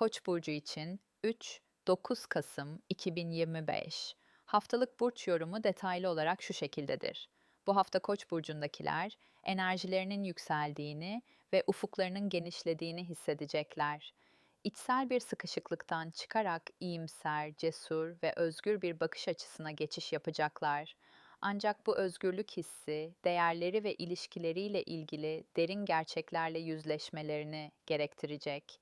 Koç burcu için 3-9 Kasım 2025 haftalık burç yorumu detaylı olarak şu şekildedir. Bu hafta Koç burcundakiler enerjilerinin yükseldiğini ve ufuklarının genişlediğini hissedecekler. İçsel bir sıkışıklıktan çıkarak iyimser, cesur ve özgür bir bakış açısına geçiş yapacaklar. Ancak bu özgürlük hissi, değerleri ve ilişkileriyle ilgili derin gerçeklerle yüzleşmelerini gerektirecek.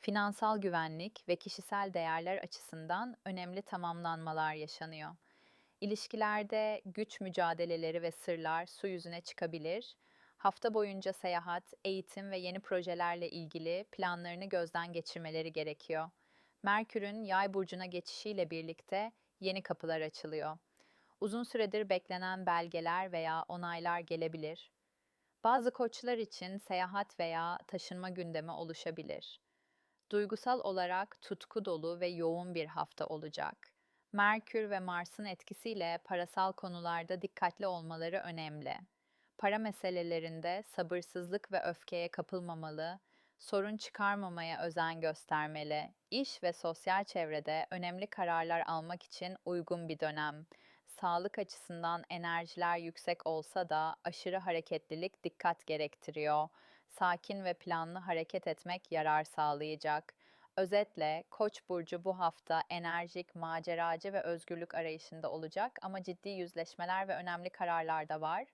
Finansal güvenlik ve kişisel değerler açısından önemli tamamlanmalar yaşanıyor. İlişkilerde güç mücadeleleri ve sırlar su yüzüne çıkabilir. Hafta boyunca seyahat, eğitim ve yeni projelerle ilgili planlarını gözden geçirmeleri gerekiyor. Merkür'ün Yay burcuna geçişiyle birlikte yeni kapılar açılıyor. Uzun süredir beklenen belgeler veya onaylar gelebilir. Bazı koçlar için seyahat veya taşınma gündemi oluşabilir. Duygusal olarak tutku dolu ve yoğun bir hafta olacak. Merkür ve Mars'ın etkisiyle parasal konularda dikkatli olmaları önemli. Para meselelerinde sabırsızlık ve öfkeye kapılmamalı, sorun çıkarmamaya özen göstermeli. İş ve sosyal çevrede önemli kararlar almak için uygun bir dönem. Sağlık açısından enerjiler yüksek olsa da aşırı hareketlilik dikkat gerektiriyor. Sakin ve planlı hareket etmek yarar sağlayacak. Özetle Koç burcu bu hafta enerjik, maceracı ve özgürlük arayışında olacak ama ciddi yüzleşmeler ve önemli kararlar da var.